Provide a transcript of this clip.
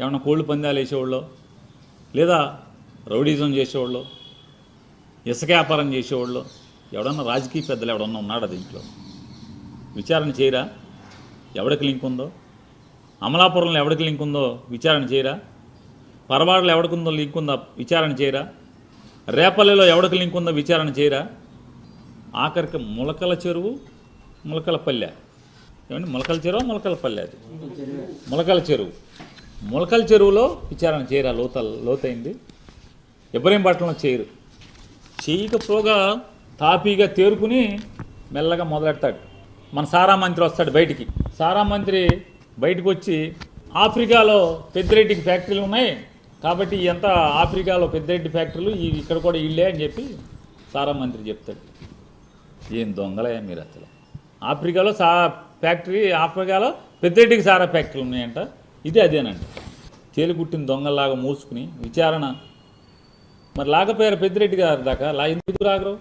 ఏమన్నా కోళ్ళు పందాలు వేసేవాళ్ళు? లేదా రౌడీజం చేసేవాళ్ళు? ఇసుక వ్యాపారం చేసేవాళ్ళు? ఎవడన్నా రాజకీయ పెద్దలు ఎవడన్నా ఉన్నాడా దీంట్లో? విచారణ చేయరా? ఎవడికి లింక్ ఉందో? అమలాపురంలో ఎవడికి లింక్ ఉందో విచారణ చేయరా? పరవాడలో ఎవడికి ఉందో లింక్ ఉందో విచారణ చేయరా? రేపల్లెలో ఎవడికి లింక్ ఉందో విచారణ చేయరా? ఆఖరికి ములకల చెరువు ములకల పల్లె. ఏమండి మొలకల చెరువు మొలకల పల్లె అది? మొలకల చెరువు. మొలకల చెరువులో విచారణ చేయరా? లోత లోతైంది. ఇబ్రహీంపట్నంలో చేయరు. చేయకపోగా తాపీగా తేరుకుని మెల్లగా మొదలెడతాడు. మన సారా మంత్రి వస్తాడు బయటికి. సారా మంత్రి బయటకు వచ్చి ఆఫ్రికాలో పెద్దిరెడ్డికి ఫ్యాక్టరీలు ఉన్నాయి. కాబట్టి ఎంత ఆఫ్రికాలో పెద్దిరెడ్డి ఫ్యాక్టరీలు ఇక్కడ కూడా ఇళ్ళే అని చెప్పి సారా మంత్రి చెప్తాడు. ఏం దొంగలయ్యా మీరు అసలు? ఆఫ్రికాలో సా ఫ్యాక్టరీ ఆఫ్రికాలో పెద్దిరెడ్డికి సారా ఫ్యాక్టరీలు ఉన్నాయంట. ఇది అదేనండి. తేలిగుట్టిన దొంగల్లాగా మూసుకుని విచారణ. మరి లాగపోయారు పెద్దిరెడ్డి గారి దాకా? లా ఎందుకు రాగరు